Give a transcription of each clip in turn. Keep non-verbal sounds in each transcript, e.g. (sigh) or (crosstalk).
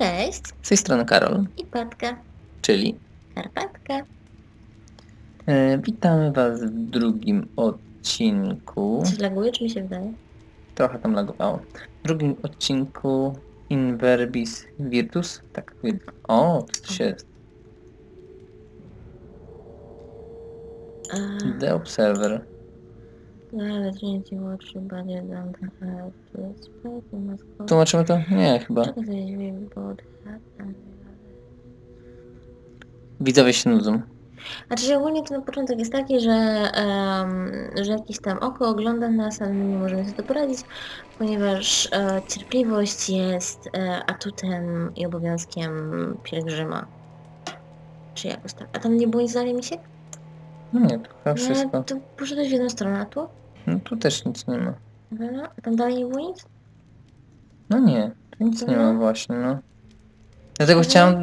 Cześć Z tej strony Karol, i Patka, czyli Karpatka. e, witamy Was w drugim odcinku. Coś laguje, czy mi się wydaje? Trochę tam lagowało. W drugim odcinku Inverbis Virtus. Tak, Vir- o, to coś jest. A, The Observer. Watch chyba nie dam trochę. Na skoro. Tłumaczymy to? Nie, chyba. Widzowie się nudzą. Znaczy ogólnie to na początek jest taki, że, em, że jakieś tam oko ogląda nas, ale my nie możemy sobie to poradzić, ponieważ e, cierpliwość jest e, atutem i obowiązkiem pielgrzyma. Czy jakoś tak. A tam nie było nic dalej, Misiek? No nie, to chyba wszystko. No, to poszedłeś w jedną stronę, a tu? No tu też nic nie ma. Dobra, a tam dalej nie było nic? No nie, tu nic nie ma właśnie, no. Dlatego chciałem...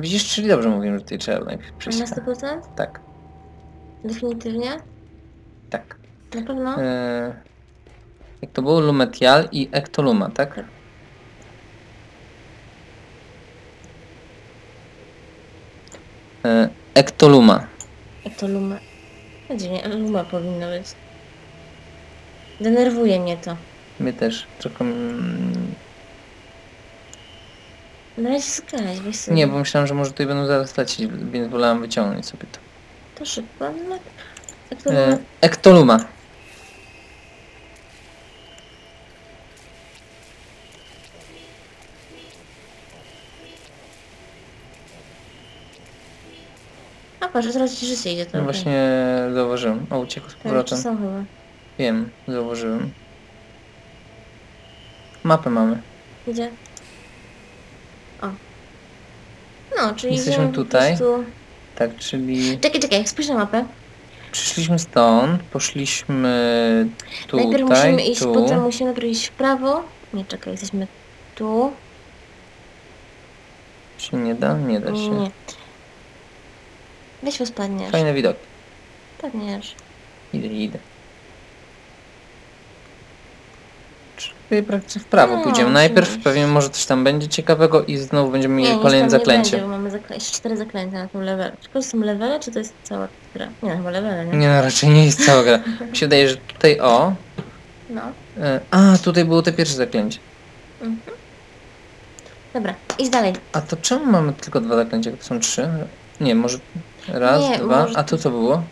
Widzisz, czyli dobrze mówiłem, że tutaj trzeba najpierw przyjść. na 100%? Tak, Definitywnie? tak. Na pewno? E, jak to było? Lumetial i Ectoluma, tak? Tak. E, Ectoluma. Jak to Luma? Będzie nie, Luma powinno być. Denerwuje mnie to. Mnie też mm, Na razie skrać, weź sobie. Nie, bo myślałem, że może tutaj będą zaraz lecieć, więc wolałem wyciągnąć sobie to. To szybko, no. To E, Luma? Patrz, zaraz ci życie idzie to. No właśnie zauważyłem. O, uciekł z Tak, powrotem. są chyba. Wiem, zauważyłem. Mapę mamy. Gdzie? O. No, czyli Jesteśmy po tutaj. prostu- Tak, czyli Czekaj, czekaj, spójrz na mapę. przyszliśmy stąd, poszliśmy tutaj, najpierw musimy iść, tu. potem musimy najpierw iść w prawo. Nie, czekaj, jesteśmy tu. Się nie da? Nie da się. Nie. Weź was padniesz. Fajny widok. Padniesz. Idę, idę. Czyli praktycznie w prawo No, pójdziemy. Najpierw oczywiście. pewnie może coś tam będzie ciekawego i znowu będziemy mieli nie, kolejne zaklęcie. Nie będzie, bo mamy zaklę... jeszcze cztery zaklęcia na tym levelu. Czy to są levele, czy to jest cała gra? Nie, chyba levele, nie? Nie no, raczej nie jest cała gra. Mi się wydaje, że tutaj o... No. e, A, tutaj było te pierwsze zaklęcie. Mhm. Dobra, idź dalej. A to czemu mamy tylko dwa zaklęcia? To są trzy? Nie, może raz, Nie, dwa. może- A tu co było?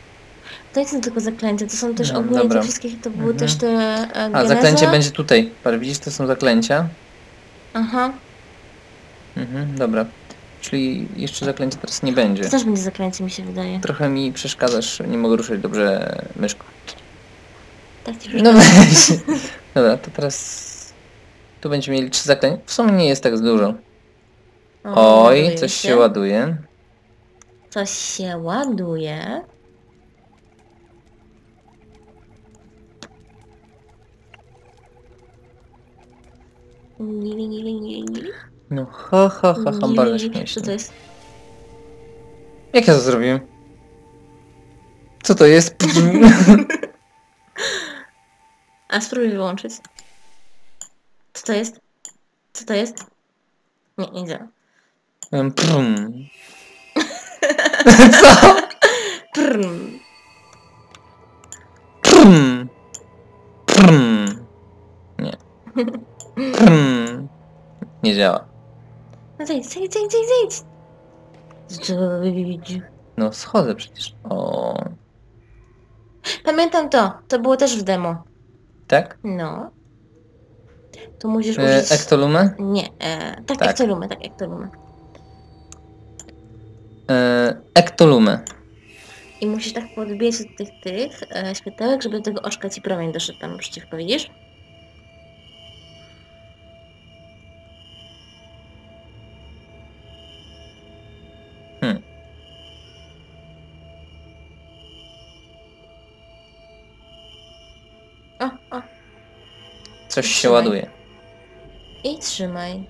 To nie są tylko zaklęcia, to są też No, ogólnie dobra. te wszystkie, to były Mhm. też te e, A, zaklęcie będzie tutaj. Patrz, widzisz, to są zaklęcia. Aha, Mhm, dobra. Czyli jeszcze zaklęcia teraz nie będzie. to też będzie zaklęcie, mi się wydaje. Trochę mi przeszkadzasz, nie mogę ruszyć dobrze myszką. Tak ci No weź. (laughs) Dobra, to teraz... Tu będziemy mieli trzy zaklęcia. W sumie nie jest tak dużo. O, Oj, coś się ładuje. Coś się ładuje. Nili, nili, nili. No ha, ha, ha, ha, bardzo nili. Co śmiesznie. to jest? Jak ja to zrobiłem? Co to jest? (laughs) A spróbuj wyłączyć. Co to jest? Co to jest? Nie, nie działa. Em, (laughs) Prum. Prrm. Prum. Prum. Nie. Prum. Nie działa. No zejdź, zejdź, zejdź, zejdź, zejdź. No schodzę przecież. O. Pamiętam to. To było też w demo. Tak? No. Tu musisz E, użyć... Ektolumę? Nie, e, tak, Tak. tak. Ektolumy, tak, Ektolumy. E, Ektolumę. I musisz tak podbiec od tych, tych e, światełek, żeby do tego oczka ci promień doszedł tam przeciwko, widzisz? Hmm. O, o. Coś się Trzymaj. ładuje. I trzymaj.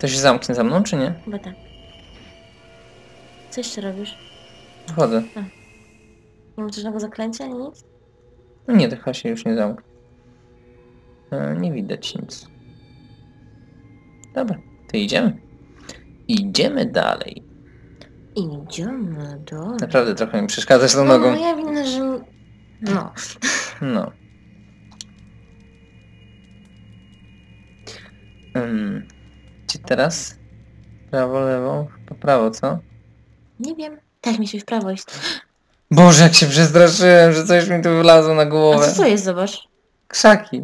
To się zamknie za mną, czy nie? Chyba tak. Co jeszcze robisz? Wchodzę. Nie masz żadnego zaklęcia, nic? No nie, to chyba się już nie zamknie. E, nie widać nic. Dobra, to idziemy. Idziemy dalej. Idziemy do... Naprawdę trochę mi przeszkadzasz tą No, nogą. moja wina, że... No. No. Gdzie teraz? Prawo, lewo? Po prawo, co? Nie wiem. Tak mi się w prawo iść. Boże, jak się przestraszyłem, że coś mi tu wlazło na A głowę. co to jest, zobacz? Krzaki.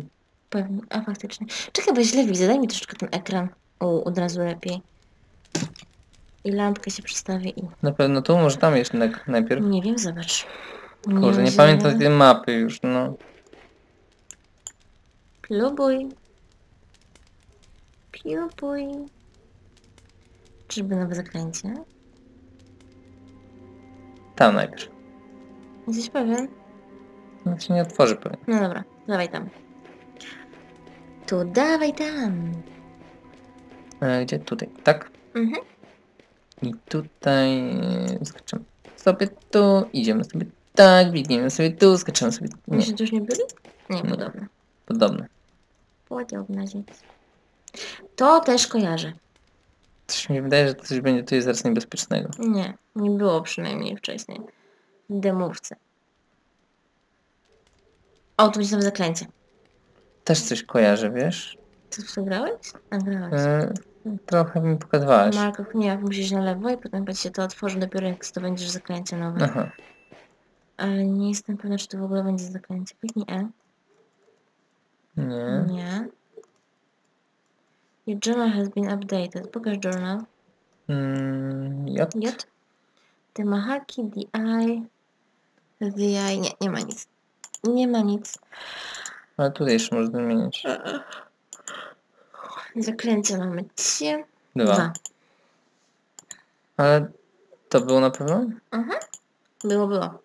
Pewnie. A faktycznie. Czekaj, bo źle widzę. Daj mi troszeczkę ten ekran. U, od razu lepiej. I lampkę się przestawi i... Na pewno tu, może tam jeszcze na- najpierw. Nie wiem, zobacz. Kurde, nie pamiętam tej mapy już, no. Plubuj. Plubuj. Czyżby nowe zaklęcie? Tam najpierw. Jesteś pewien? No się nie otworzy pewnie. No dobra, dawaj tam. Tu dawaj tam. E, gdzie? Tutaj, tak? Mhm. I tutaj e, skaczemy sobie tu, idziemy sobie tak, biegniemy sobie tu, skaczemy sobie... Nie, Myślisz, że już nie byli? Nie, podobne. podobne. Podobne rzecz. To też kojarzę. Coś mi wydaje, że coś będzie tu jest zaraz niebezpiecznego. Nie, nie było przynajmniej wcześniej. Demówce. O, tu będzie nowe zaklęcie. Też coś kojarzę, wiesz? Ty w to grałeś? A, grałeś. E, trochę mi pokazywałaś. Marków, nie, jak musisz na lewo i potem jak się to otworzy dopiero jak to będziesz zaklęcie nowe. Aha. Ale nie jestem pewna, czy to w ogóle będzie zaklęcie. Kliknij E. Nie. Nie. Your journal has been updated. Pokaż journal. Mm, ja... J. Te mahaki, the eye. The eye. Nie, nie ma nic. Nie ma nic. Ale tutaj jeszcze można zmienić. Zaklęcia mamy trzy. Dwa. Dwa. Ale to było na pewno? Było, było.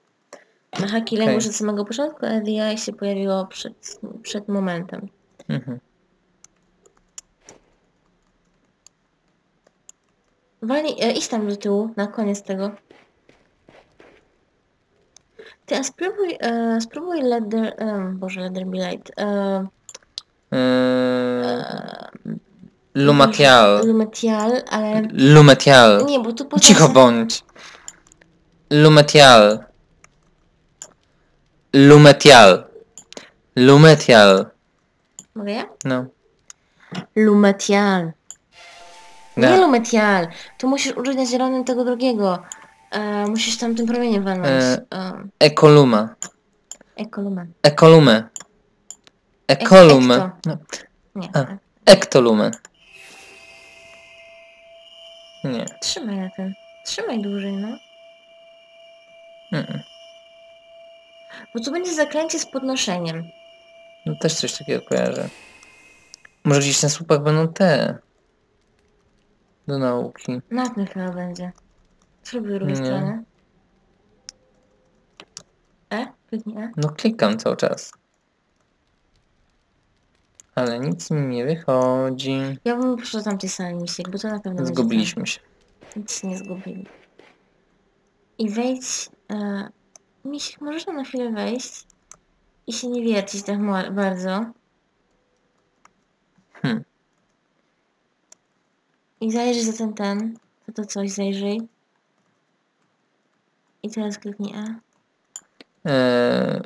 Mahaki lęku już od samego początku, a the eye się pojawiło przed, przed momentem. Mhm. Walnij, e, idź tam do tyłu, na koniec tego. Ty, a spróbuj, e, spróbuj leather, e, boże, leather be light. E, Eee, Lumatial. Lumetial, ale Lumetial. nie, bo tu poza Cicho bądź. Lumetial. Lumetial. Lumetial. Mogę ja? No. Lumetial. Nie. Lumetial. Tu musisz użyć na zielonym tego drugiego. E, musisz tam tym promieniem walnąć. E. E, Ekoluma. ekolumen. Ekolume. Ekolume. ekto. No. Nie. A. e. Nie. Trzymaj na tym. Trzymaj dłużej, no. Mm-mm. Bo tu będzie zaklęcie z podnoszeniem. No też coś takiego kojarzę. Może gdzieś na słupach będą te. Do nauki. Na tym chyba będzie. Spróbuj drugiej Nie. strony. E? Kliknij E. No klikam cały czas. Ale nic mi nie wychodzi. Ja bym poszła do tamtej sali misiek, bo to na pewno będzie Zgubiliśmy się. tam. Nic się nie zgubili. I wejdź... E, misiek, możesz tam na chwilę wejść i się nie wiercić tak bardzo. Hmm. I zajrzyj za ten ten. Za to coś zajrzyj. I teraz kliknij E. Eee,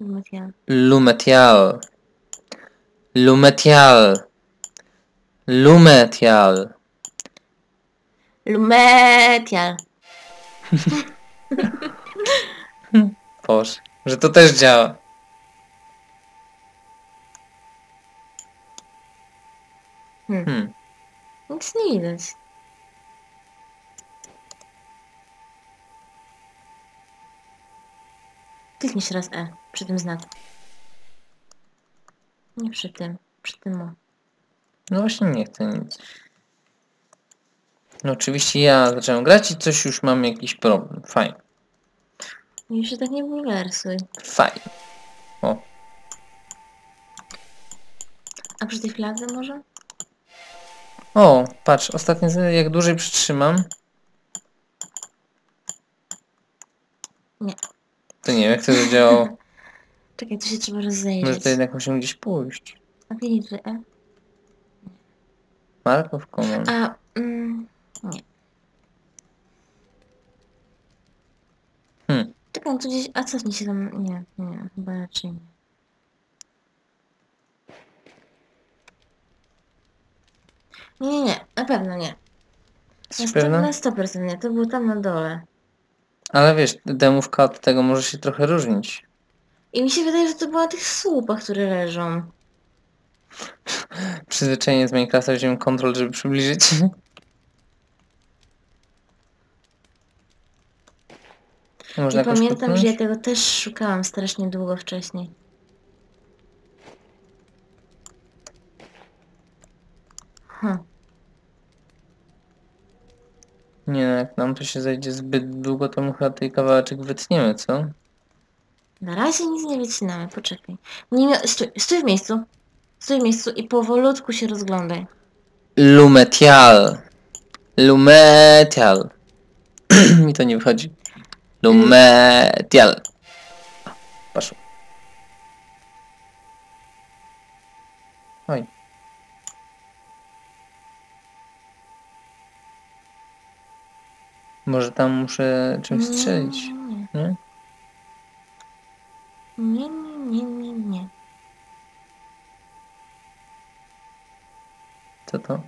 Lumetial. Lumetial. Lumetial. Lumetial. Lumetial. (laughs) Boże, że to też działa. Hmm. Hmm. Nic nie widać. Kliknij jeszcze raz E przy tym znaku. Nie przy tym, przy tym o. No właśnie nie chcę nic. No oczywiście ja zacząłem grać i coś już mam jakiś problem. Fajnie. I się tak nie bulwersuj. Fajnie. A przy tej fladze może? O, patrz, ostatnio jak dłużej przytrzymam. Nie. To nie wiem jak to zadziałało. (laughs) Czekaj, tu się trzeba Może rozejrzeć. to jednak musimy gdzieś pójść. A kliknij tutaj E. Mark of Common. A, mm, nie. Hmm. Czekam, tu gdzieś, a cofnij się tam, nie, nie, chyba raczej nie. Nie, nie, nie, na pewno nie. Jesteś pewna? na 100% nie, to było tam na dole. Ale wiesz, demówka od tego może się trochę różnić. I mi się wydaje, że to było na tych słupach, które leżą. (laughs) Przyzwyczajenie z Minecrafta wziąłem kontrol, żeby przybliżyć. Można I jakoś pamiętam, że ja tego też szukałam strasznie długo wcześniej. Hm. Nie no, jak nam to się zajdzie zbyt długo, to my chyba tej kawałeczek wytniemy, co? Na razie nic nie wycinamy, poczekaj. Nie mia- stój, stój w miejscu. Stój w miejscu i powolutku się rozglądaj. Lumetial. Lumetial. (clears throat) Mi to nie wychodzi. Lumetial. Poszło. Oj. Może tam muszę czymś strzelić, Nie, nie? nie, nie, nie, nie, nie. Co to?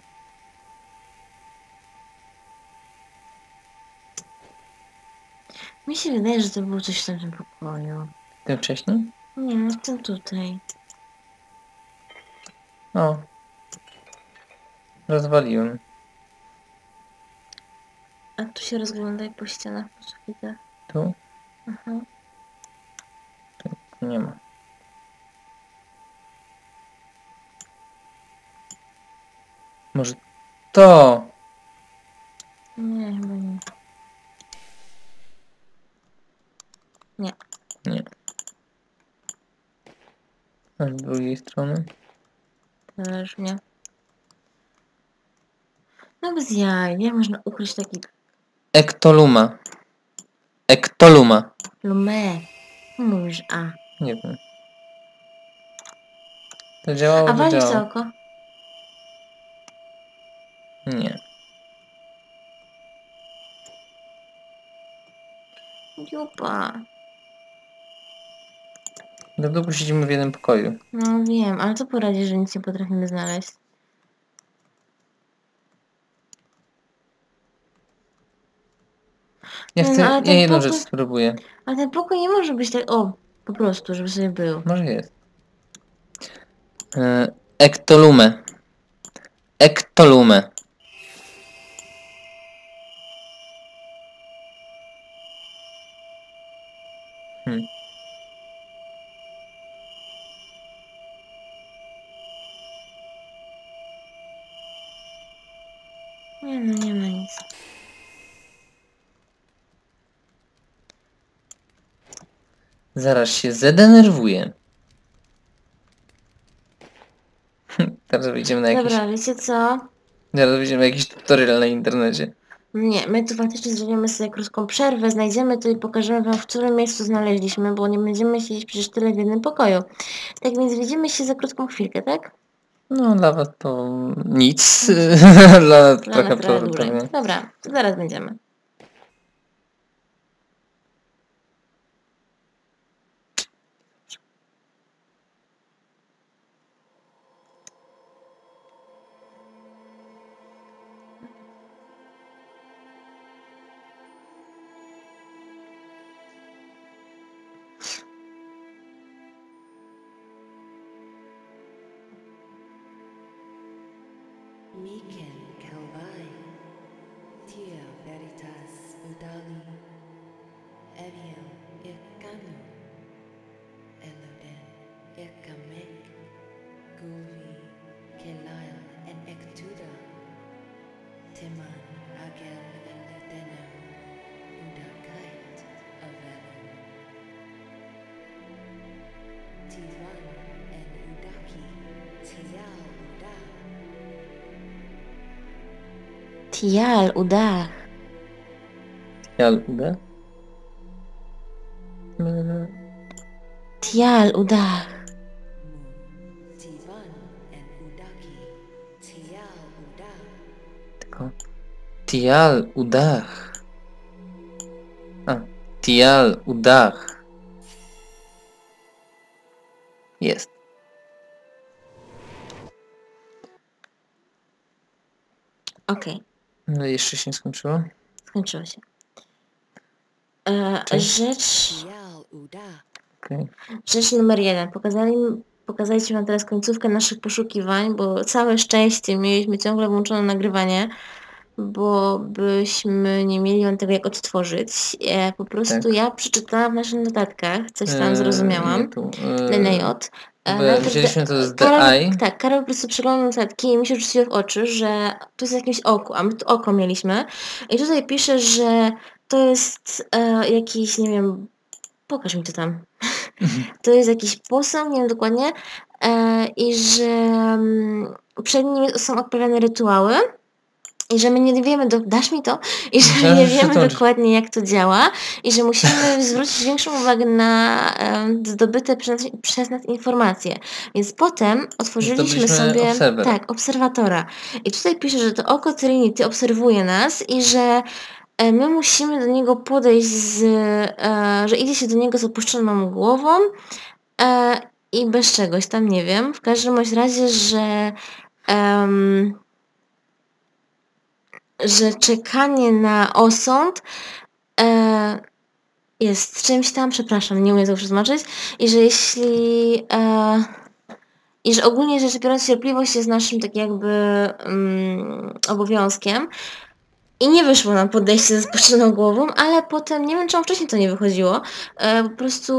Mi się wydaje, że to było coś w tym pokoju. Tym wcześniej? Nie, w tym tutaj. O. Rozwaliłem. A tu się rozglądaj po ścianach, po sufitach. Tu? Aha. Nie ma. Może to? Nie, chyba nie. Nie. Nie. A z drugiej strony? Też nie. No bez jaj, jak można ukryć taki Ektoluma. Ektoluma. lumę? Mówisz a. Nie wiem. To działało, A to walisz działało. oko? Nie. Dupa. Do długo siedzimy w jednym pokoju. No wiem, ale co poradzisz, że nic nie potrafimy znaleźć? Ja No, chcę, ale ja ten jedną pokój- rzecz spróbuję. A ten pokój nie może być tak, o, po prostu, żeby sobie był. Może jest. E, Ektolume. Ektolume. Zaraz się zdenerwuję. (laughs) Teraz wyjdziemy na jakiś, Dobra, wiecie co? zaraz wyjdziemy na jakiś tutorial na internecie. Nie, my tu faktycznie zrobimy sobie krótką przerwę, znajdziemy to i pokażemy wam, w którym miejscu znaleźliśmy, bo nie będziemy siedzieć przecież tyle w jednym pokoju. Tak więc widzimy się za krótką chwilkę, tak? No dla was to nic. (laughs) dla Dla trochę pewnie. Dobra, to zaraz będziemy. Tial, uda. Ja lubię. Mm, Tial, uda. Tivan and Udaki, Tial Uda. Tial udach. A, Tial udach. Jest. Okej, No jeszcze się nie skończyło. skończyło się. E, Cześć. rzecz. Okej. rzecz numer jeden. Pokazali, pokazaliśmy wam teraz końcówkę naszych poszukiwań, bo całe szczęście mieliśmy ciągle włączone nagrywanie, bo byśmy nie mieli wam tego jak odtworzyć. E, po prostu Tak. ja przeczytałam w naszych notatkach, coś tam Eee, zrozumiałam. E, bo najpierw Widzieliśmy to z Eye. tak, Karol po prostu przeglądał notatki i mi się rzuciło w oczy, że tu jest jakieś oko, a my tu oko mieliśmy. I tutaj pisze, że to jest e, jakiś, nie wiem, pokaż mi to tam. (laughs) to jest jakiś posąg, nie wiem dokładnie, e, i że mm, przed nim są odprawiane rytuały. I że my nie wiemy, do, dasz mi to? I że Myślałem, nie wiemy dokładnie jak to działa i że musimy (laughs) zwrócić większą uwagę na zdobyte przez, przez nas informacje. Więc potem otworzyliśmy sobie obserwer. tak, obserwatora. I tutaj pisze, że to oko Trinity obserwuje nas i że e, my musimy do niego podejść z, e, że idzie się do niego z opuszczoną głową e, i bez czegoś tam, nie wiem. W każdym razie, że że czekanie na osąd e, jest czymś tam, przepraszam, nie umiem tego przetłumaczyć, i że jeśli e, i że ogólnie rzecz biorąc cierpliwość jest naszym tak jakby mm, obowiązkiem i nie wyszło nam podejście ze spuszczoną głową, ale potem, nie wiem czemu wcześniej to nie wychodziło, e, po prostu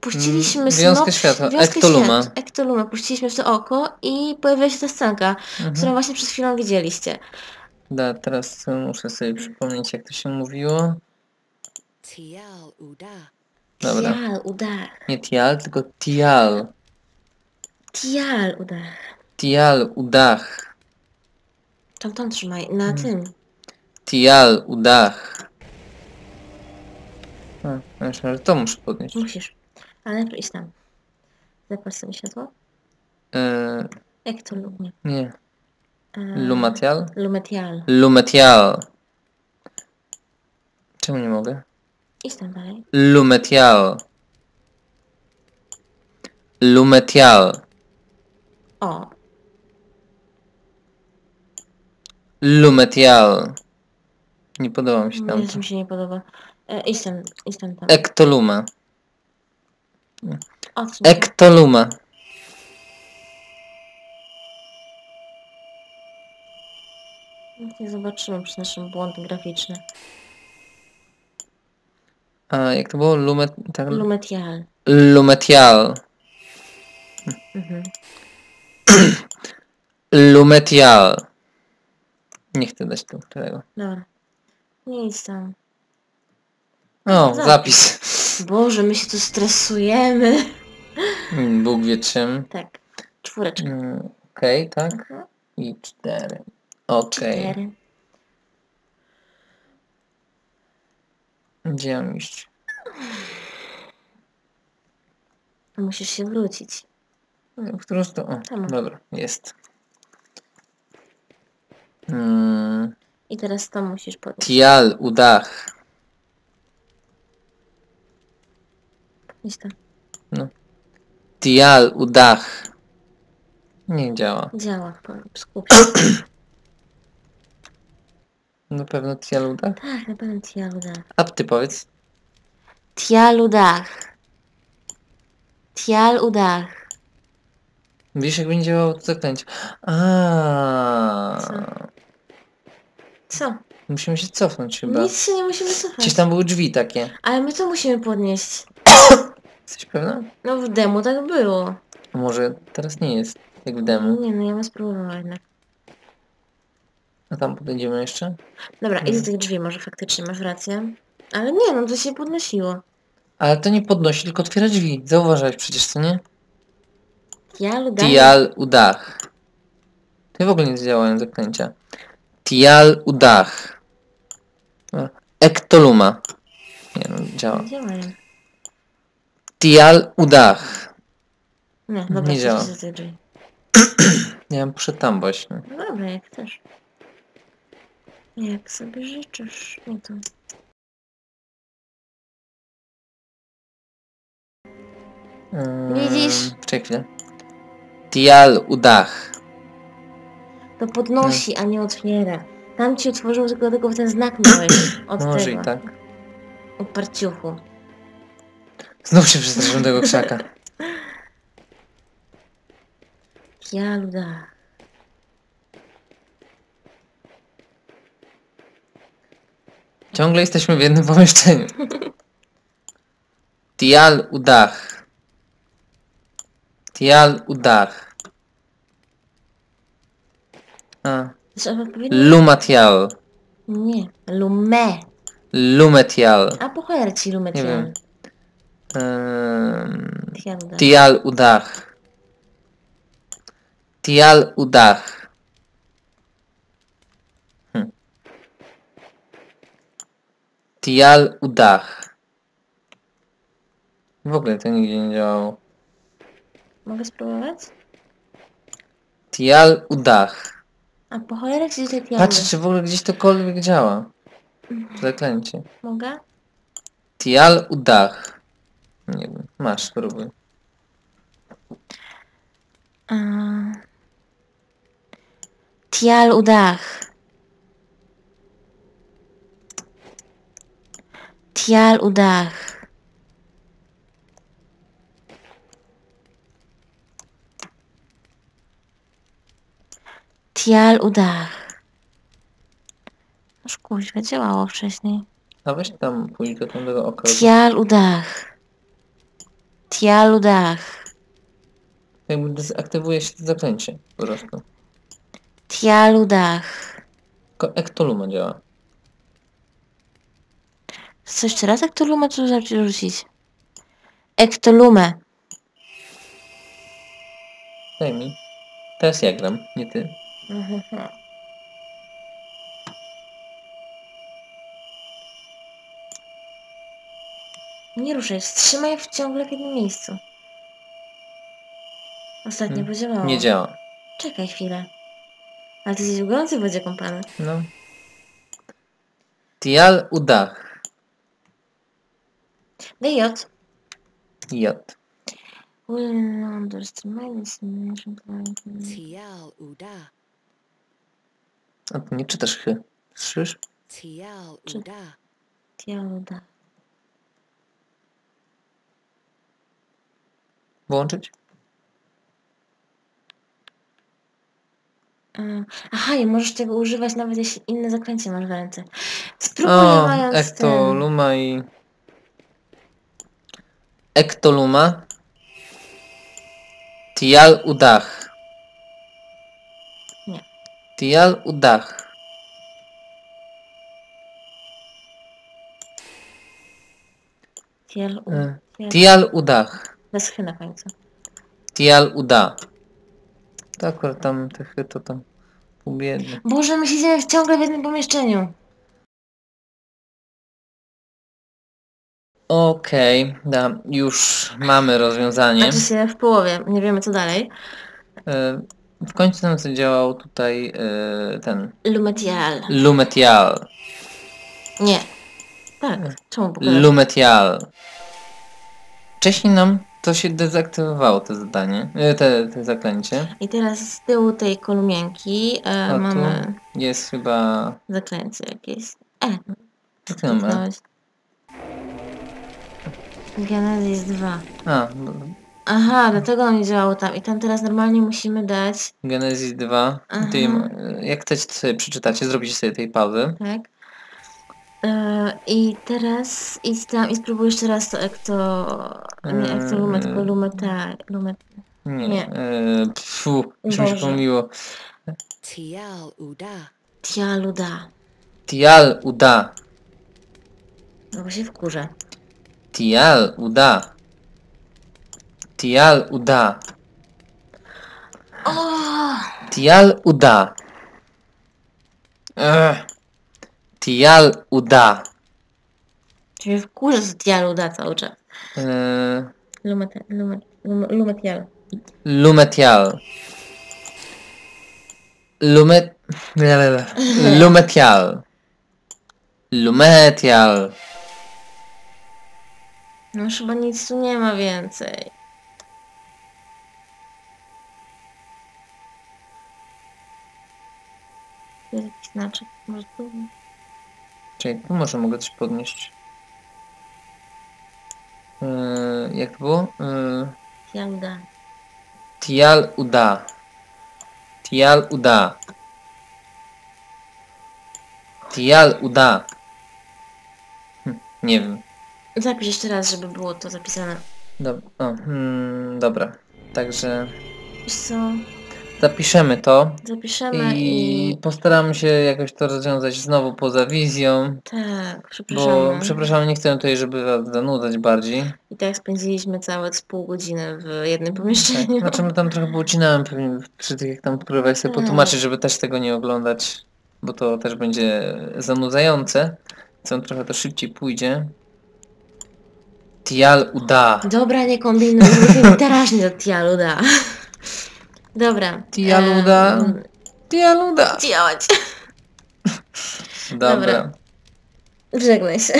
puściliśmy Mm, Wiązkę snop, światła, wiązkę Ektoluma. świat- Ektoluma, puściliśmy w to oko i pojawiła się ta scenka, Mhm. którą właśnie przed chwilą widzieliście. Da, teraz muszę sobie przypomnieć jak to się mówiło. Tial Uda. Dobra. Tial, udach. Nie tial, tylko tial. Tial, udach. Tial udach. Tam, tam trzymaj, na tym. Tial udach. A, myślę, że to muszę podnieść. Musisz. Ale idź tam. Zapal sobie światło. E, Jak to lub nie? Nie. Lumatial? Lumetial. Lumetial. Czemu nie mogę? Idź tam dalej. Lumetial. Lumetial. O, Lumetial. Nie podoba mi się tam. Jezu, mi się nie podoba. E, idź tam, idź tam tam. Ektoluma. Ektoluma. Nie zobaczymy przez naszym błąd graficzny. A jak to było? Lumet... Tak? Lumetial. Lumetial. Mhm. (clears throat) Lumetial. Nie chcę dać tu tego. Dobra. Nie idź tam. O, Zapis. zapis. Boże, my się tu stresujemy. Bóg wie czym. Tak. Czwóreczka. Mm, Okej, tak? Mhm. I cztery. Okej. Cztery. Gdzie mam iść? Musisz się wrócić. W którą stronę? O, Tam. dobra, jest. Mm, I teraz to musisz podnieść. tial udach. Idź tam. Tial udach. Nie działa. Działa. Skup się. (clears throat) Na pewno tial udach? tak, na pewno Tialudach. A ty powiedz. Tialudach. Tialudach. Wiesz jak będzie działało to zaklęcie. A. Co? Co? Musimy się cofnąć chyba. Nic się nie musimy cofać. Gdzieś tam były drzwi takie. Ale my to musimy podnieść. (coughs) Jesteś pewna? No w demo tak było. Może teraz nie jest jak w demo. Nie no, ja bym spróbowała jednak. A tam podejdziemy jeszcze? Dobra, Mhm. idź do tych drzwi, może faktycznie masz rację. Ale nie, no to się podnosiło. Ale to nie podnosi, tylko otwiera drzwi. Zauważałeś przecież, co nie? Tialudach. Tial udach. To w ogóle nie działają zaklęcia. Tial udach. Ektoluma. Nie no, działa. Działają. Tial udach. Nie, dobra, Nie działa. działa. tych drzwi. (clears throat) Ja bym poszedł tam właśnie. No dobra, jak chcesz. Jak sobie życzysz. Nie to. Ehm, Widzisz? Czekaj chwilę. Tial udach. To podnosi, a nie otwiera. Tam ci otworzył tylko tego ten znak miałeś od Może tego. i tak. Od parciuchu. Znów się przestraszyłem tego krzaka. Kialuda. Ciągle jesteśmy w jednym pomieszczeniu. Tial udach. Tial udach. A. Trzeba powiedzieć? Lumatial. Nie. Lume. Lumetial. A po cholerę ci lume Nie wiem. Tial udach. Tial udach. Hm. Tial udach. W ogóle to nigdzie nie działało. Mogę spróbować? Tial udach. A po cholerę ci te. Patrzę, czy w ogóle gdzieś tokolwiek działa. Zaklęcie. Mogę? Tial udach. Nie wiem. Masz, spróbuj. A... Tial udach. Tial udach. Tial udach. Noż kuźwa, działało wcześniej. A weź tam pójdź do tamtego oka. Tial udach. Tial udach. Jakby dezaktywuje się to zaklęcie po prostu. Tial udach. Tylko Ektoluma działa. Co jeszcze raz Ektolumę zacząć rzucić? Ektolumę. Daj mi. Teraz ja gram, nie ty. Nie ruszaj, wstrzymaj w ciągle w jednym miejscu. Ostatnio Hmm. podziałało. Nie działa. Czekaj chwilę. Ale ty jesteś w gorącej wodzie kąpany. No. Tial udach. Daj J. J. Will understand Tial Uda. A ty nie czytasz chy. Słyszysz? Tial Czy- Uda. Tialuda. Włączyć? E, Aha, i możesz tego używać nawet jeśli inne zaklęcie masz w ręce. Spróbuj O, mając ten... Ektoluma i... Ektoluma. Tial udach. Nie. Tial udach. Tial, u, E, tial, udach. Bez chy na końcu. Tial uda. To akurat tam te chy to tam pół. Boże, my siedzimy ciągle w jednym pomieszczeniu. Okej, da, już mamy rozwiązanie. Znaczy się w połowie, nie wiemy co dalej. E, W końcu nam zadziałał tutaj e, ten Lumetial. Lumetial. Nie. Tak, czemu pokazać? Lumetial. Wcześniej nam to się dezaktywowało te zadanie, e, te, te zaklęcie. I teraz z tyłu tej kolumienki e, A tu mamy jest chyba... zaklęcie jakieś. E, Co ty mamy? kliknąłeś. Genesis 2. A, no, Aha, dlatego on nie działało tam. I tam teraz normalnie musimy dać, Genesis 2. Ty, Aha. jak chcecie to sobie przeczytacie, zrobicie sobie tej pauzy. tak? E, I teraz idź tam i spróbuj jeszcze raz to ekto... Nie ekto lume, tylko lumeta... Lumet... Nie. Nie. E, pfu, już mi się pomyliło. Tial Uda. Tialuda. Tial uda. No bo się wkurzę. Tial uda. Tial uda. Tial uda. Ech. Tial uda. Się wkurzę z tialuda cały czas. E, Lumeta... Lumet... Lumetial. lumetial. Lumet... (laughs) (laughs) Lumetial. Lumetial. No już chyba nic tu nie ma więcej. Znaczek, może tu? Czyli tu może mogę coś podnieść. Yy, jak to było? Yy, Janda. Tial uda. Tial uda. Tial uda. Hm, nie wiem. Zapisz jeszcze raz, żeby było to zapisane. Dob o, hmm, dobra. Także Wiesz co? zapiszemy to Zapiszemy i i... postaramy się jakoś to rozwiązać znowu poza wizją. Tak, Bo przepraszamy. przepraszam, nie chcę tutaj, żeby was zanudzać bardziej. I tak spędziliśmy całe z pół godziny w jednym Tak. pomieszczeniu. Znaczy my tam trochę pocinałem pewnie przy tych, jak tam próbowałem sobie Tak. potłumaczyć, żeby też tego nie oglądać, bo to też będzie zanudzające. Co trochę to szybciej pójdzie. Tial uda. Dobra, nie kombinuj, mówimy (laughs) teraz nie do Tialuda. Dobra. Tialuda. em, Tial uda. Działać. (laughs) Dobra. Dobra. Żegnaj się.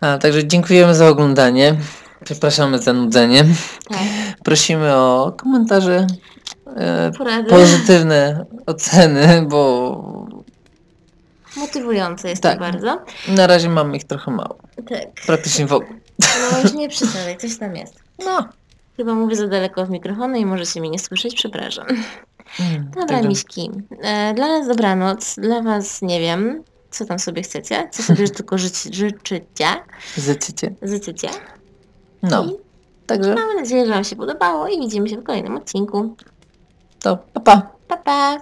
A, także dziękujemy za oglądanie. Przepraszamy za nudzenie. Tak, Prosimy o komentarze, e, pozytywne oceny, bo Motywujące jest Tak. to bardzo. na razie mamy ich trochę mało. Tak. Praktycznie w ogóle. No już nie przesadzaj, coś tam jest. No. Chyba mówię za daleko w mikrofonu i możecie mnie nie słyszeć, przepraszam. Mm, Dobra, także- miśki. E, dla nas dobranoc, dla was nie wiem, co tam sobie chcecie, co sobie (laughs) tylko życzy, życzycie, Zechcecie? życzycie. No. I Także mamy nadzieję, że wam się podobało i widzimy się w kolejnym odcinku. to pa pa. Pa, pa!